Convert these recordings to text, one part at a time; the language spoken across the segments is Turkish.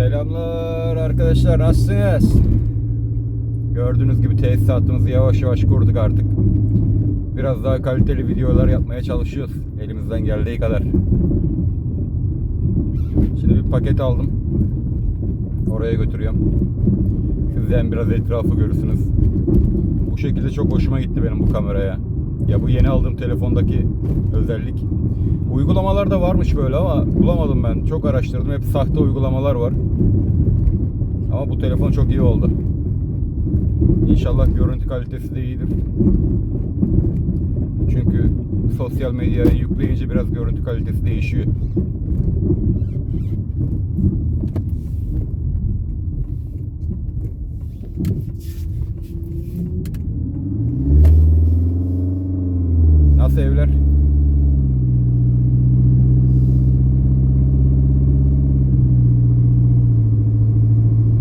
Selamlar arkadaşlar nasılsınız? Gördüğünüz gibi tesisatımızı yavaş yavaş kurduk artık. Biraz daha kaliteli videolar yapmaya çalışıyoruz. Elimizden geldiği kadar. Şimdi bir paket aldım. Oraya götürüyorum. Sizden biraz etrafı görürsünüz. Bu şekilde çok hoşuma gitti benim bu kameraya. Ya bu yeni aldığım telefondaki özellik. Uygulamalar da varmış böyle ama bulamadım ben. Çok araştırdım. Hep sahte uygulamalar var. Ama bu telefon çok iyi oldu. İnşallah görüntü kalitesi de iyidir. Çünkü sosyal medyaya yükleyince biraz görüntü kalitesi değişiyor. Nasıl evler?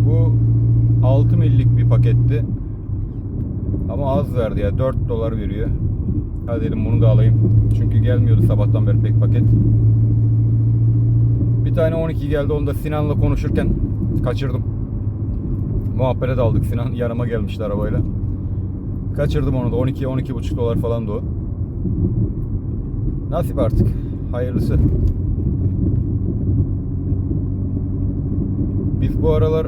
Bu 6 millik bir paketti. Ama az verdi ya. 4 dolar veriyor. Hadi dedim bunu da alayım. Çünkü gelmiyordu sabahtan beri pek paket. Bir tane 12 geldi. Onu da Sinan'la konuşurken kaçırdım. Muhabbete daldık. Sinan yanıma gelmişti arabayla. Kaçırdım onu da. 12 12,5 dolar falan da o. Nasip artık. Hayırlısı. Biz bu aralar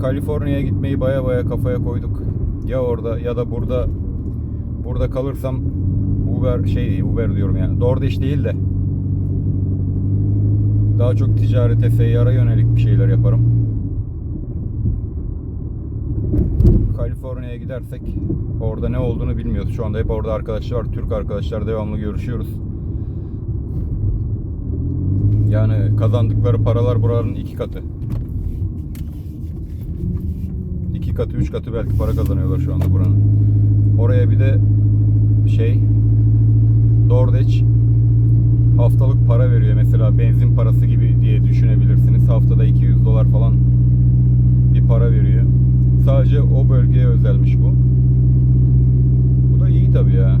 Kaliforniya'ya gitmeyi baya baya kafaya koyduk. Ya orada ya da burada burada kalırsam Uber şey Uber diyorum yani. DoorDash değil de daha çok ticarete, seyyara yönelik bir şeyler yaparım. Kaliforniya'ya gidersek orada ne olduğunu bilmiyoruz. Şu anda hep orada arkadaşlar var. Türk arkadaşlar devamlı görüşüyoruz. Yani kazandıkları paralar buranın iki katı. İki katı, üç katı belki para kazanıyorlar şu anda buranın. Oraya bir de şey DoorDash haftalık para veriyor. Mesela benzin parası gibi diye düşünebilirsiniz. Haftada 200 dolar falan bir para veriyor. Sadece o bölgeye özelmiş bu. Bu da iyi tabii ya.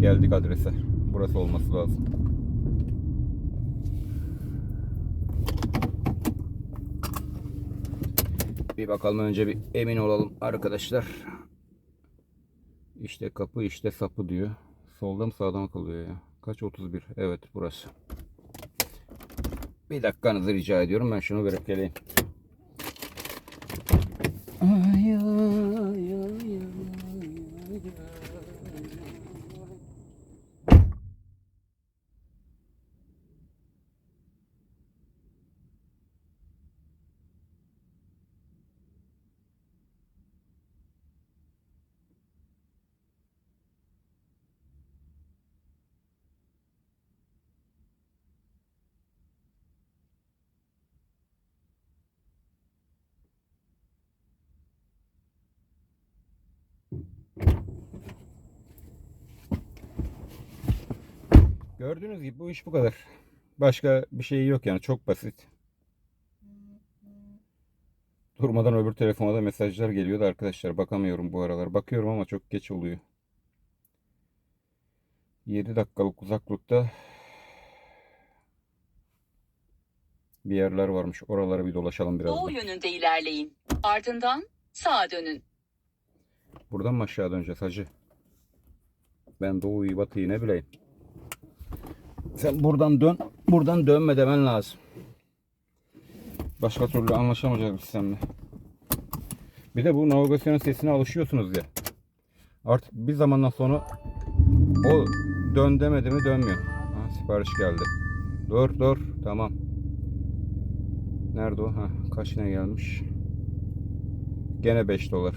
Geldik adrese. Burası olması lazım. Bir bakalım önce bir emin olalım arkadaşlar. İşte kapı işte sapı diyor. Solda mı sağda mı kalıyor ya? Kaç 31? Evet burası. Bir dakikanızı rica ediyorum. Ben şunu verip geleyim. Ay, ay, ay, ay, ay. Gördüğünüz gibi bu iş bu kadar. Başka bir şey yok yani çok basit. Durmadan öbür telefona da mesajlar geliyordu arkadaşlar. Bakamıyorum bu aralar. Bakıyorum ama çok geç oluyor. 7 dakikalık uzaklıkta bir yerler varmış. Oralara bir dolaşalım biraz. Doğu da. yönünde ilerleyin. Ardından sağa dönün. Buradan mı aşağı döneceğiz hacı? Ben doğuyu batıyı ne bileyim. Sen buradan dön. Buradan dönme demen lazım. Başka türlü anlaşamayacağız seninle. Bir de bu navigasyonun sesine alışıyorsunuz ya. Artık bir zamandan sonra o dön demedi mi dönmüyor. Ha, sipariş geldi. Dur dur tamam. Nerede o? Ha, kaç ne gelmiş? Gene 5 dolar.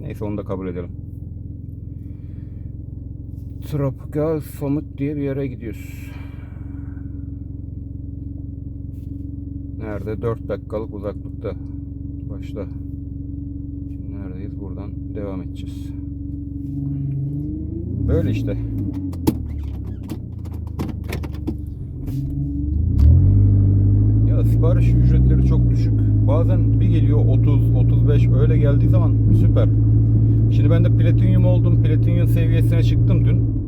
Neyse onu da kabul edelim. Tropical Summit diye bir yere gidiyoruz. Nerede? 4 dakikalık uzaklıkta. Başla. Şimdi neredeyiz? Buradan devam edeceğiz. Böyle işte. Ya sipariş ücretleri çok düşük. Bazen bir geliyor 30, 35 öyle geldiği zaman süper. Şimdi ben de platinyum oldum. Platinyum seviyesine çıktım dün.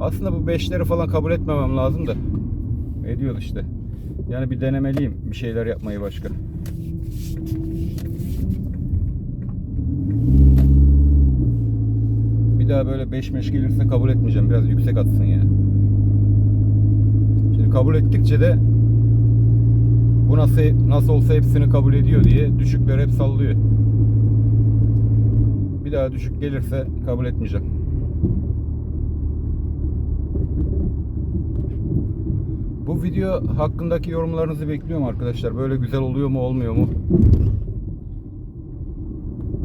Aslında bu 5'leri falan kabul etmemem lazım da. Ediyoruz işte. Yani bir denemeliyim bir şeyler yapmayı başka. Bir daha böyle 5 meş gelirse kabul etmeyeceğim. Biraz yüksek atsın ya. Şimdi kabul ettikçe de bu nasıl nasıl olsa hepsini kabul ediyor diye düşükler hep sallıyor. Bir daha düşük gelirse kabul etmeyeceğim. Bu video hakkındaki yorumlarınızı bekliyorum arkadaşlar. Böyle güzel oluyor mu olmuyor mu?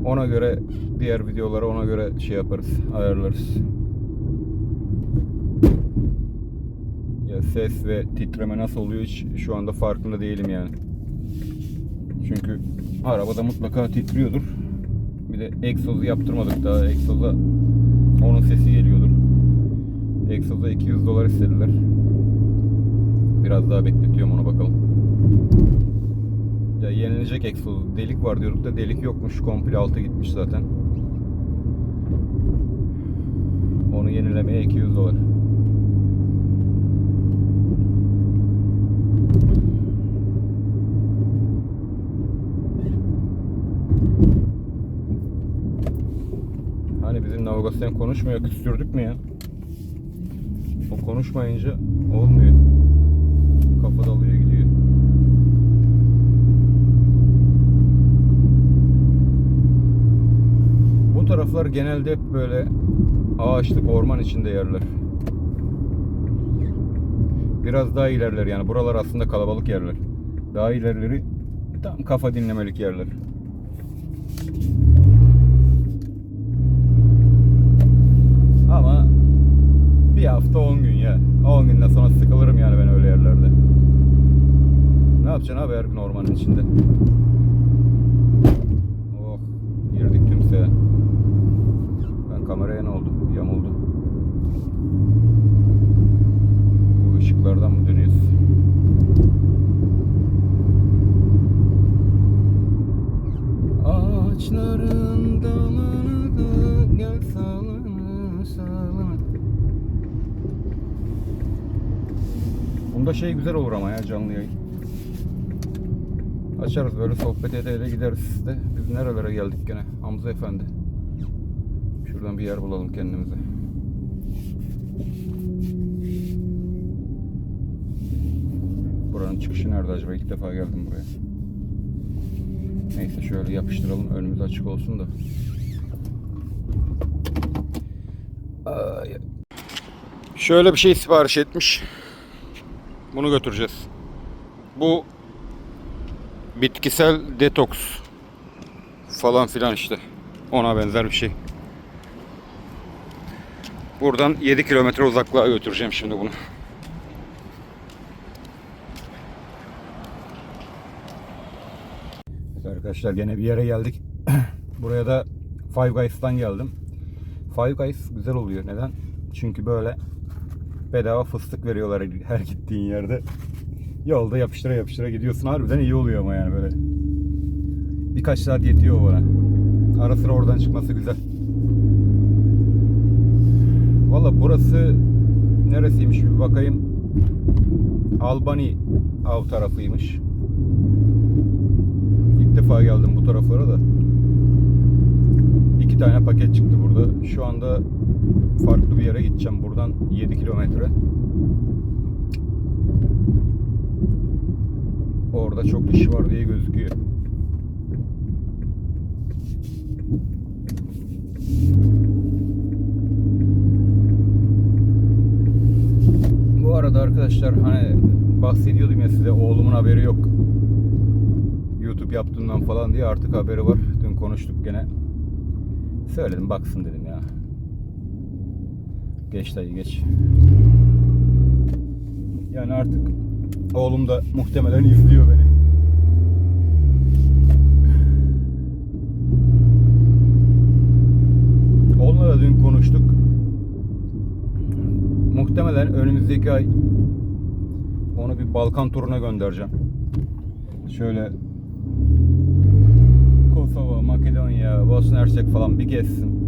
Ona göre diğer videolara ona göre şey yaparız, ayarlarız. Ya ses ve titreme nasıl oluyor hiç şu anda farkında değilim yani. Çünkü arabada mutlaka titriyordur. Bir de egzozu yaptırmadık daha. Egzoza onun sesi geliyordur. Egzoza 200 dolar istediler. Biraz daha bekletiyorum ona bakalım. Ya yenilecek egzoz. Delik var diyorduk da delik yokmuş. Komple altı gitmiş zaten. Onu yenilemeye 200 dolar. Navigasyon konuşmuyor, küstürdük mü ya? O konuşmayınca olmuyor. Kafa dalıyor gidiyor. Bu taraflar genelde hep böyle ağaçlık orman içinde yerler. Biraz daha ilerler yani. Buralar aslında kalabalık yerler. Daha ilerleri tam kafa dinlemelik yerler. Ama bir hafta 10 gün ya. 10 günden sonra sıkılırım yani ben öyle yerlerde. Ne yapacaksın abi her gün ormanın içinde? Bunda şey güzel olur ama ya canlı yayın. Açarız böyle sohbet ede ede gideriz de. Biz nerelere geldik gene Hamza Efendi. Şuradan bir yer bulalım kendimize. Buranın çıkışı nerede acaba? İlk defa geldim buraya. Neyse şöyle yapıştıralım önümüz açık olsun da. Şöyle bir şey sipariş etmiş. Bunu götüreceğiz. Bu bitkisel detoks falan filan işte. Ona benzer bir şey. Buradan 7 kilometre uzaklığa götüreceğim şimdi bunu. Arkadaşlar gene bir yere geldik. Buraya da Five Guys'tan geldim. Five Guys güzel oluyor. Neden? Çünkü böyle bedava fıstık veriyorlar her gittiğin yerde. Yolda yapıştıra yapıştıra gidiyorsun. Harbiden iyi oluyor ama yani böyle. Birkaç saat yetiyor bana. Ara sıra oradan çıkması güzel. Valla burası neresiymiş bir bakayım. Albany av tarafıymış. İlk defa geldim bu taraflara da. İki tane paket çıktı burada. Şu anda farklı bir yere gideceğim. Buradan 7 kilometre. Orada çok iş var diye gözüküyor. Bu arada arkadaşlar hani bahsediyordum ya size oğlumun haberi yok. YouTube yaptığımdan falan diye artık haberi var. Dün konuştuk gene. Söyledim baksın dedim ya. Geç dayı geç. Yani artık oğlum da muhtemelen izliyor beni. Onunla dün konuştuk. Muhtemelen önümüzdeki ay onu bir Balkan turuna göndereceğim. Şöyle Kosova, Makedonya, Bosna Hersek falan bir gezsin.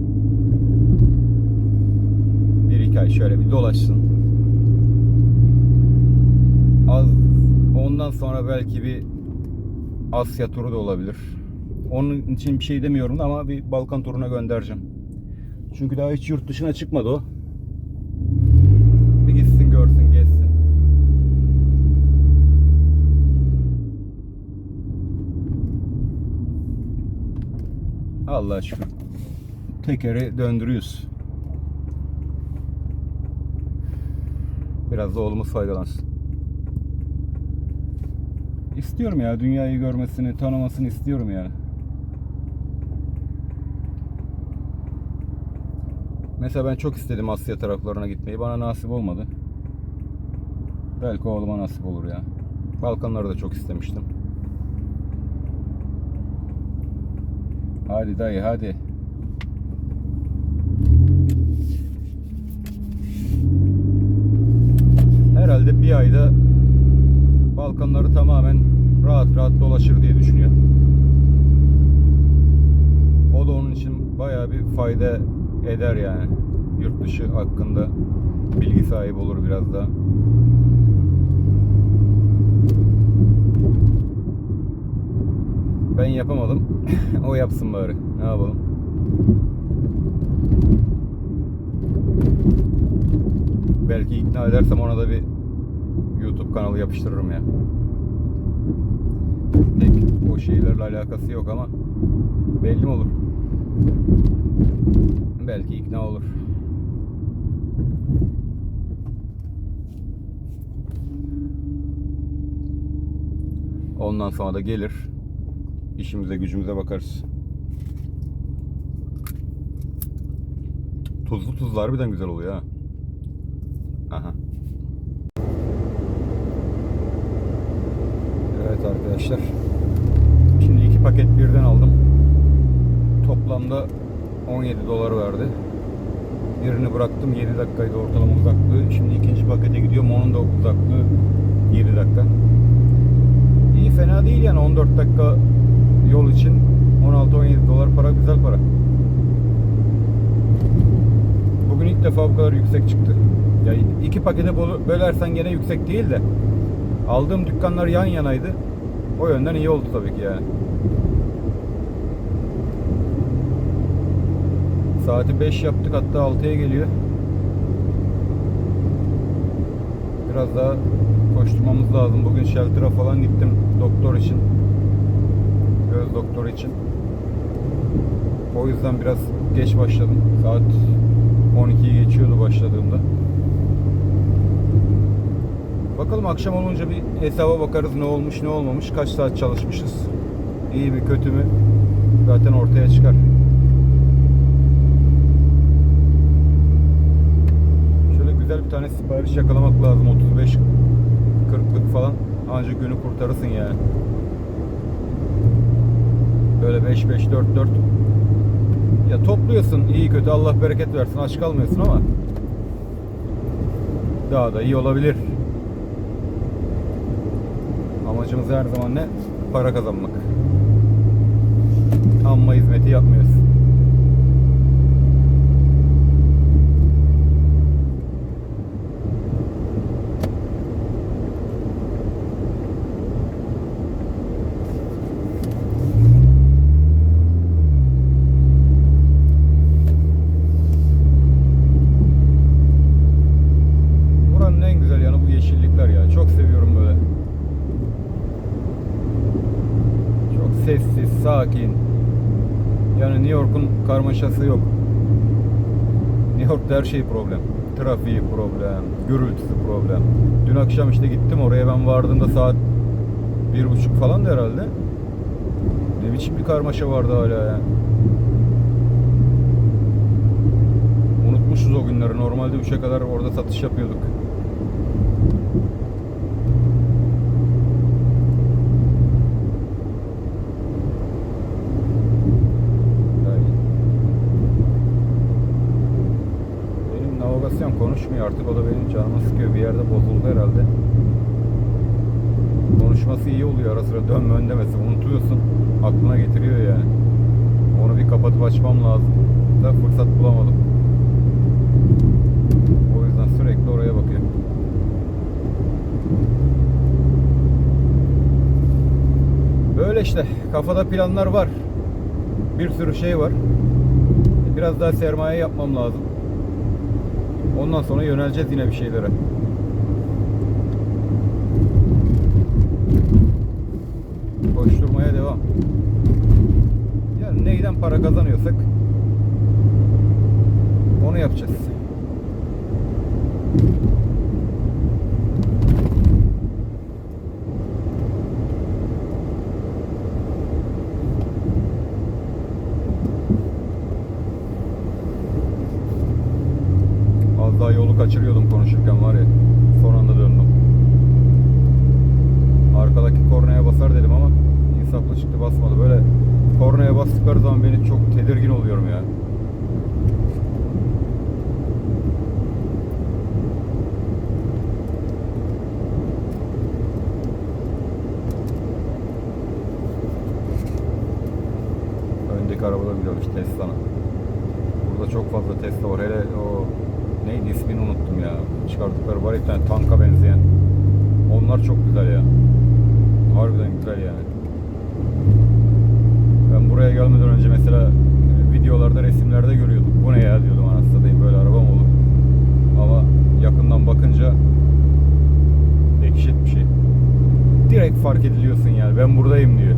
Bir iki ay şöyle bir dolaşsın. Ondan sonra belki bir Asya turu da olabilir. Onun için bir şey demiyorum da ama bir Balkan turuna göndereceğim. Çünkü daha hiç yurt dışına çıkmadı o. Bir gitsin görsün gezsin. Allah şükür. Tekeri döndürüyoruz. Biraz da oğlumuz faydalansın. İstiyorum ya dünyayı görmesini, tanımasını istiyorum yani. Mesela ben çok istedim Asya taraflarına gitmeyi. Bana nasip olmadı. Belki oğluma nasip olur ya. Balkanları da çok istemiştim. Hadi dayı hadi. Herhalde bir ayda Balkanları tamamen rahat rahat dolaşır diye düşünüyor. O da onun için bayağı bir fayda eder yani. Yurt dışı hakkında bilgi sahibi olur biraz daha. Ben yapamadım. o yapsın bari. Ne yapalım? Belki ikna edersem ona da bir YouTube kanalı yapıştırırım ya. Pek o şeylerle alakası yok ama belli mi olur? Belki ikna olur. Ondan sonra da gelir. İşimize gücümüze bakarız. Tuzlu tuzlu harbiden güzel oluyor ha. Aha. Evet arkadaşlar. Şimdi iki paket birden aldım. Toplamda 17 dolar verdi. Birini bıraktım 7 dakikaydı ortalama uzaklığı. Şimdi ikinci pakete gidiyorum. Onun da uzaklığı 7 dakika. İyi fena değil yani 14 dakika yol için 16-17 dolar para güzel para. Bugün ilk defa bu kadar yüksek çıktı. Ya iki pakete böl- bölersen gene yüksek değil de aldığım dükkanlar yan yanaydı. O yönden iyi oldu tabii ki yani. Saati 5 yaptık hatta 6'ya geliyor. Biraz daha koşturmamız lazım. Bugün shelter'a falan gittim doktor için. Göz doktoru için. O yüzden biraz geç başladım. Saat 12'yi geçiyordu başladığımda. Bakalım akşam olunca bir hesaba bakarız ne olmuş ne olmamış. Kaç saat çalışmışız. İyi mi kötü mü zaten ortaya çıkar. Şöyle güzel bir tane sipariş yakalamak lazım. 35 40'lık falan. Ancak günü kurtarırsın yani. Böyle 5 5 4 4 ya topluyorsun iyi kötü Allah bereket versin aç kalmıyorsun ama daha da iyi olabilir. Amacımız her zaman ne? Para kazanmak. Amma hizmeti yapmıyoruz. Buranın en güzel yanı bu yeşillikler ya. Çok seviyorum böyle. Çok sessiz, sakin. Yani New York'un karmaşası yok. New York'ta her şey problem. Trafiği problem, gürültüsü problem. Dün akşam işte gittim oraya ben vardığımda saat bir buçuk falan da herhalde. Ne biçim bir karmaşa vardı hala ya. Unutmuşuz o günleri. Normalde 3'e kadar orada satış yapıyorduk. Ay. Benim navigasyon konuşmuyor artık. O da benim canımı sıkıyor. Bir yerde bozuldu herhalde. Konuşması iyi oluyor ara sıra dönme ön demesi. Unutuyorsun. Aklına getiriyor yani. Onu bir kapatıp açmam lazım. Da fırsat bulamadım. O yüzden sürekli oraya bakıyorum. Öyle işte. Kafada planlar var. Bir sürü şey var. Biraz daha sermaye yapmam lazım. Ondan sonra yöneleceğiz yine bir şeylere. Koşturmaya devam. Yani neyden para kazanıyorsak onu yapacağız. Az daha yolu kaçırıyordum konuşurken var ya. Son anda döndüm. Arkadaki kornaya basar dedim ama insaflı çıktı basmadı. Böyle kornaya bastıkları zaman beni çok tedirgin oluyorum ya. Öndeki arabada biliyormuş Tesla'nın. Burada çok fazla Tesla var. Hele o neydi ismini unuttum ya. Çıkardıkları var ya tane tanka benzeyen. Onlar çok güzel ya. Harbiden güzel yani. Ben buraya gelmeden önce mesela e, videolarda, resimlerde görüyordum. Bu ne ya diyordum anasını böyle araba mı olur? Ama yakından bakınca dehşet bir şey. Direkt fark ediliyorsun yani. Ben buradayım diyor.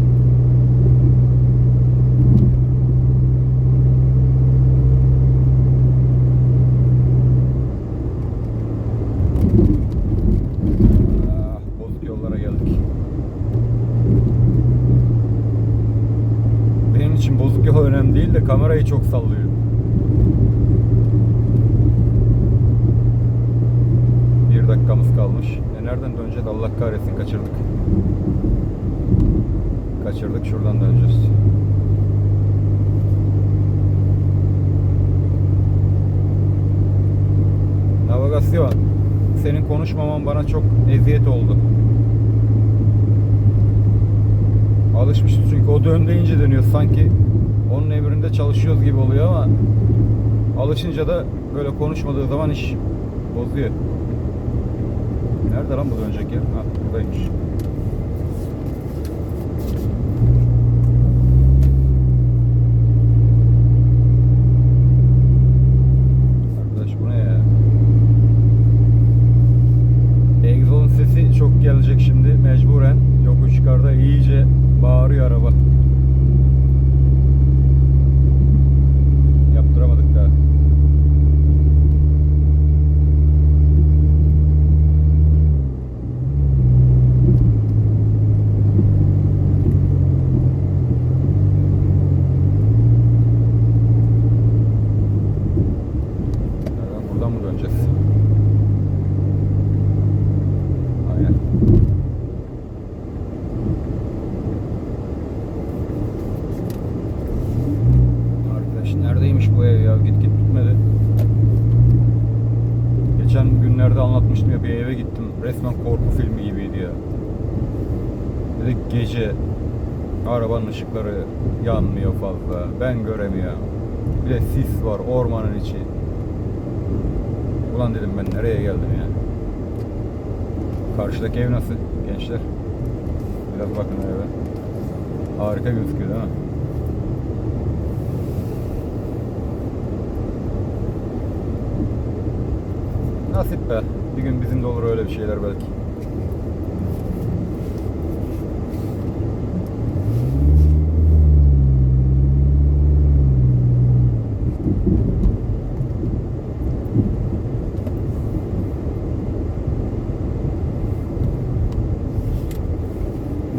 Ah, bozuk yollara geldik. Benim için bozuk yol önemli kamerayı çok sallıyor. Bir dakikamız kalmış. E nereden döneceğiz? Allah kahretsin kaçırdık. Kaçırdık şuradan döneceğiz. Navigasyon. Senin konuşmaman bana çok eziyet oldu. Alışmışız çünkü o dön deyince dönüyor sanki onun emrinde çalışıyoruz gibi oluyor ama alışınca da böyle konuşmadığı zaman iş bozuyor. Nerede lan bu dönecek yer? Ha buradaymış. Arkadaş bu ne ya? Egzozun sesi çok gelecek şimdi mecburen. Yokuş yukarıda iyice bağırıyor araba. Yaptıramadık da. Nereden? Buradan mı döneceğiz? Aynen. Arkadaş neredeymiş bu ev ya? Git git bitmedi. Geçen günlerde anlatmıştım ya bir eve gittim. Resmen korku filmi gibiydi ya. Dedik gece arabanın ışıkları yanmıyor fazla. Ben göremiyorum. Bir de sis var ormanın içi. Ulan dedim ben nereye geldim ya. Karşıdaki ev nasıl gençler? Biraz bakın eve. Harika gözüküyor değil mi? Nasip be. Bir gün bizim de olur öyle bir şeyler belki.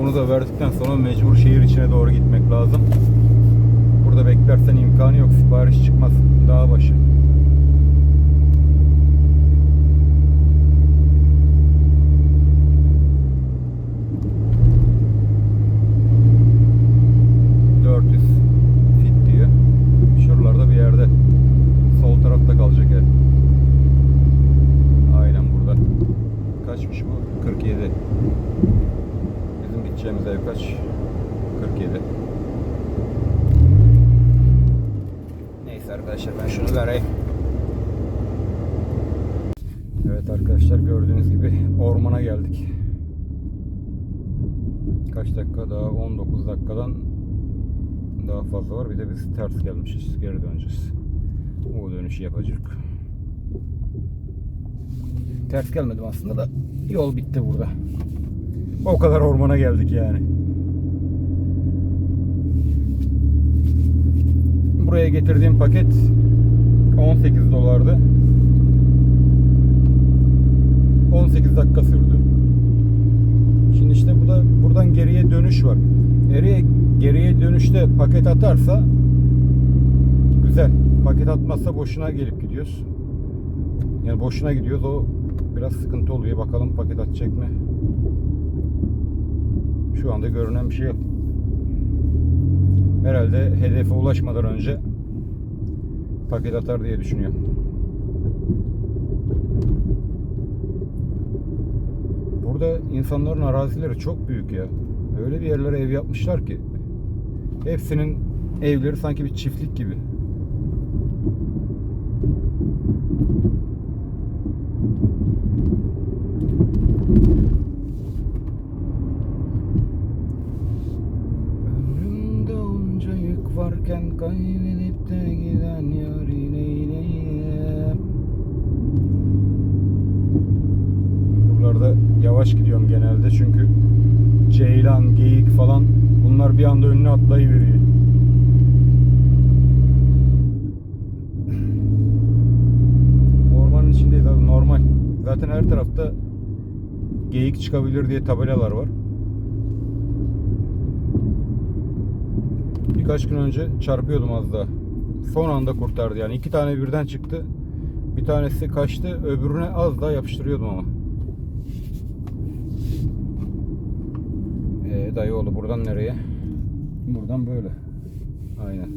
Bunu da verdikten sonra mecbur şehir içine doğru gitmek lazım. Burada beklersen imkanı yok. Sipariş çıkmaz. Dağ başı. ...400 fit diyor. Şuralarda bir yerde. Sol tarafta kalacak ev. Aynen burada. Kaçmış bu? 47. Bizim gideceğimiz ev kaç? 47. Neyse arkadaşlar ben şunu vereyim. Evet arkadaşlar gördüğünüz gibi ormana geldik. Kaç dakika daha? 19 dakikadan daha biz ters gelmişiz. Geri döneceğiz. O dönüşü yapacak. Ters gelmedim aslında da yol bitti burada. O kadar ormana geldik yani. Buraya getirdiğim paket 18 dolardı. 18 dakika sürdü. Şimdi işte bu da buradan geriye dönüş var. Geriye geriye dönüşte paket atarsa güzel. Paket atmazsa boşuna gelip gidiyoruz. Yani boşuna gidiyoruz. O biraz sıkıntı oluyor. Bakalım paket atacak mı? Şu anda görünen bir şey yok. Herhalde hedefe ulaşmadan önce paket atar diye düşünüyorum. Burada insanların arazileri çok büyük ya. Öyle bir yerlere ev yapmışlar ki. Hepsinin evleri sanki bir çiftlik gibi. Ömrümde onca yük varken kaybedip de giden yarı neyleyim? Buralarda yavaş gidiyorum genelde çünkü ceylan, geyik falan bunlar bir anda önüne atlayıveriyor. Ormanın içindeyiz abi normal. Zaten her tarafta geyik çıkabilir diye tabelalar var. Birkaç gün önce çarpıyordum az daha. Son anda kurtardı yani. iki tane birden çıktı. Bir tanesi kaçtı. Öbürüne az daha yapıştırıyordum ama. Ee, dayıoğlu buradan nereye? Buradan böyle. Aynen.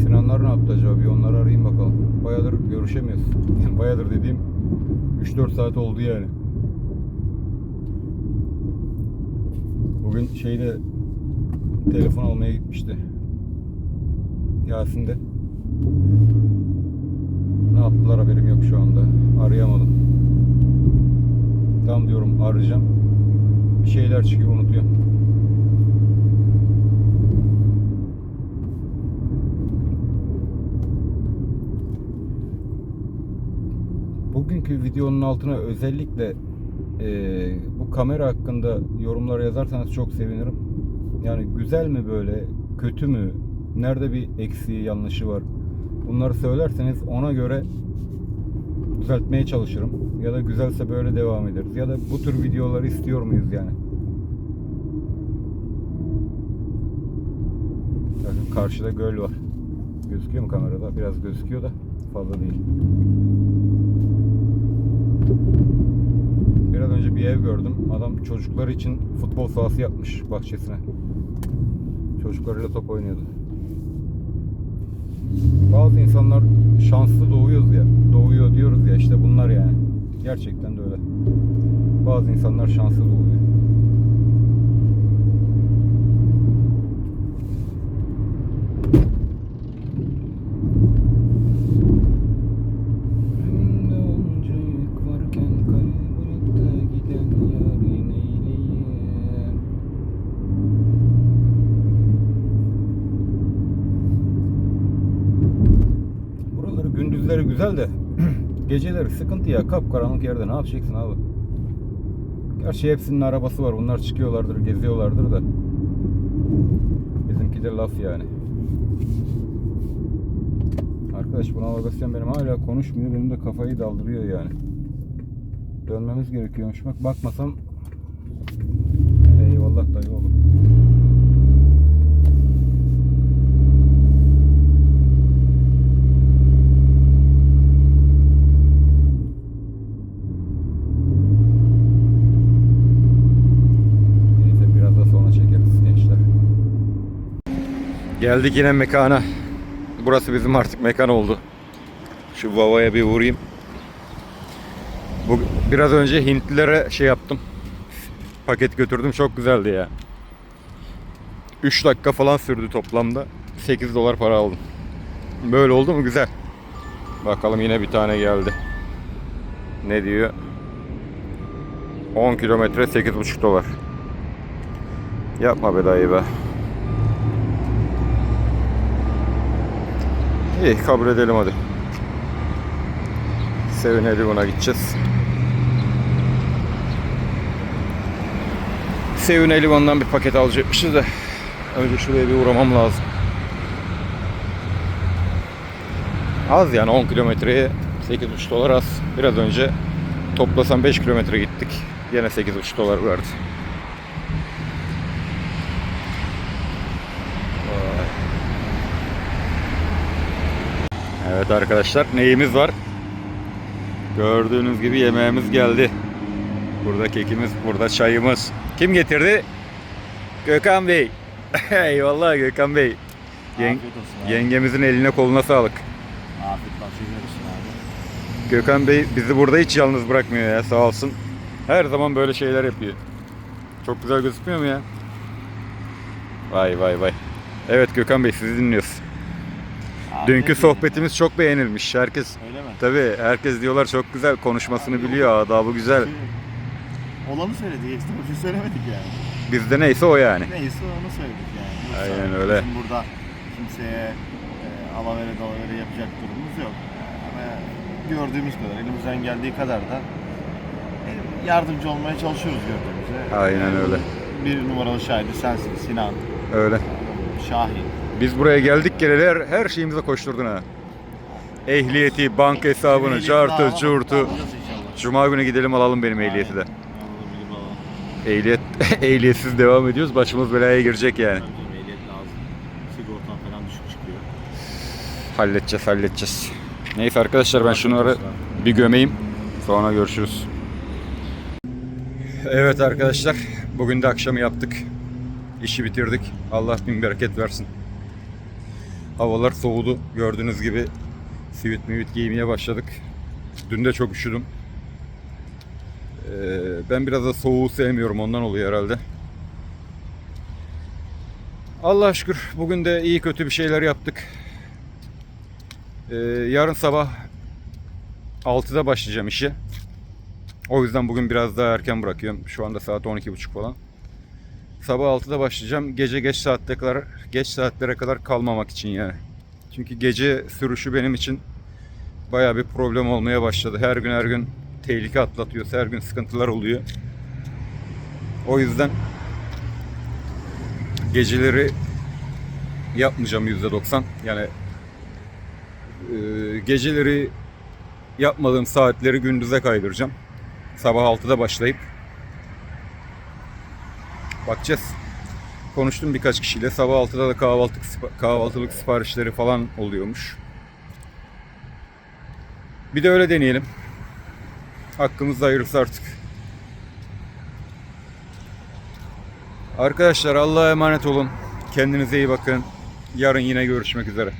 Sinanlar ne yaptı acaba? Bir onları arayayım bakalım. Görüşemiyoruz. Bayağıdır dediğim 3-4 saat oldu yani. Bugün şeyde telefon almaya gitmişti. Yasin de. Ne yaptılar haberim yok şu anda. Arayamadım. Tam diyorum arayacağım. Bir şeyler çıkıyor unutuyorum. Bugünkü videonun altına özellikle eee, bu kamera hakkında yorumlar yazarsanız çok sevinirim. Yani güzel mi böyle, kötü mü, nerede bir eksiği, yanlışı var? Bunları söylerseniz ona göre düzeltmeye çalışırım. Ya da güzelse böyle devam ederiz. Ya da bu tür videoları istiyor muyuz yani? Bakın karşıda göl var. Gözüküyor mu kamerada? Biraz gözüküyor da fazla değil. Biraz önce bir ev gördüm. Adam çocukları için futbol sahası yapmış bahçesine. Çocuklarıyla top oynuyordu. Bazı insanlar şanslı doğuyoruz ya. Doğuyor diyoruz ya işte bunlar yani. Gerçekten de öyle. Bazı insanlar şanslı doğuyor. Önümde onca yük varken kaybolup da giden yarı neyleyim? Buraları gündüzleri güzel de geceleri sıkıntı ya kapkaranlık yerde ne yapacaksın abi? Gerçi hepsinin arabası var. Bunlar çıkıyorlardır, geziyorlardır da. Bizimki de laf yani. Arkadaş bu navigasyon benim hala konuşmuyor. Benim de kafayı daldırıyor yani. Dönmemiz gerekiyormuş. Bak bakmasam Eyvallah dayı oğlum. Neyse biraz da sonra çekeriz gençler. Geldik yine mekana. Burası bizim artık mekan oldu. Şu Vava'ya bir uğrayayım. Bu biraz önce Hintlilere şey yaptım. Paket götürdüm çok güzeldi ya. 3 dakika falan sürdü toplamda. 8 dolar para aldım. Böyle oldu mu güzel. Bakalım yine bir tane geldi. Ne diyor? 10 kilometre 8,5 dolar. Yapma be dayı be. İyi kabul edelim hadi. Sevinelim ona gideceğiz. Sevin limanından bir paket alacakmışız da önce şuraya bir uğramam lazım. Az yani 10 kilometreye 8,5 dolar az. Biraz önce toplasam 5 kilometre gittik. Yine 8,5 dolar verdi. Vay. Evet arkadaşlar neyimiz var? Gördüğünüz gibi yemeğimiz geldi. Burada kekimiz, burada çayımız. Kim getirdi? Gökhan Bey. Eyvallah Gökhan Bey. Yen- yengemizin eline koluna sağlık. Afiyet olsun abi. Gökhan Bey bizi burada hiç yalnız bırakmıyor ya sağ olsun. Her zaman böyle şeyler yapıyor. Çok güzel gözükmüyor mu ya? Vay vay vay. Evet Gökhan Bey sizi dinliyoruz. Dünkü sohbetimiz çok beğenilmiş. Herkes Öyle mi? tabii herkes diyorlar çok güzel konuşmasını biliyor, adabı güzel. Olanı söyledik, ekstra bir şey söylemedik yani. Bizde neyse o yani. Neyse onu söyledik yani. Yoksa Aynen öyle. Bizim burada kimseye e, alavere dalavere yapacak durumumuz yok. Ama gördüğümüz kadar, elimizden geldiği kadar da e, yardımcı olmaya çalışıyoruz gördüğümüzde. Aynen öyle. Bir numaralı şahidi sensin, Sinan, Öyle. Şahin. Biz buraya geldik geleli her, her şeyimize koşturdun ha. Ehliyeti, banka hesabını, cartı, curtu. Cuma günü gidelim alalım benim ehliyeti de. Ehliyet, ehliyetsiz devam ediyoruz. Başımız belaya girecek yani. Halledeceğiz, halledeceğiz. Neyse arkadaşlar ben şunları bir gömeyim. Sonra görüşürüz. Evet arkadaşlar. Bugün de akşamı yaptık. İşi bitirdik. Allah bin bereket versin. Havalar soğudu. Gördüğünüz gibi sivit mivit giymeye başladık. Dün de çok üşüdüm. Ee, ben biraz da soğuğu sevmiyorum. Ondan oluyor herhalde. Allah şükür bugün de iyi kötü bir şeyler yaptık. Ee, yarın sabah 6'da başlayacağım işe. O yüzden bugün biraz daha erken bırakıyorum. Şu anda saat 12.30 falan. Sabah 6'da başlayacağım. Gece geç saatlere kadar geç saatlere kadar kalmamak için yani. Çünkü gece sürüşü benim için bayağı bir problem olmaya başladı. Her gün her gün tehlike atlatıyoruz. Her gün sıkıntılar oluyor. O yüzden geceleri yapmayacağım %90. Yani e, geceleri yapmadığım saatleri gündüze kaydıracağım. Sabah 6'da başlayıp bakacağız. Konuştum birkaç kişiyle. Sabah 6'da da kahvaltılık, kahvaltılık siparişleri falan oluyormuş. Bir de öyle deneyelim. Hakkımızda hayırlısı artık. Arkadaşlar Allah'a emanet olun. Kendinize iyi bakın. Yarın yine görüşmek üzere.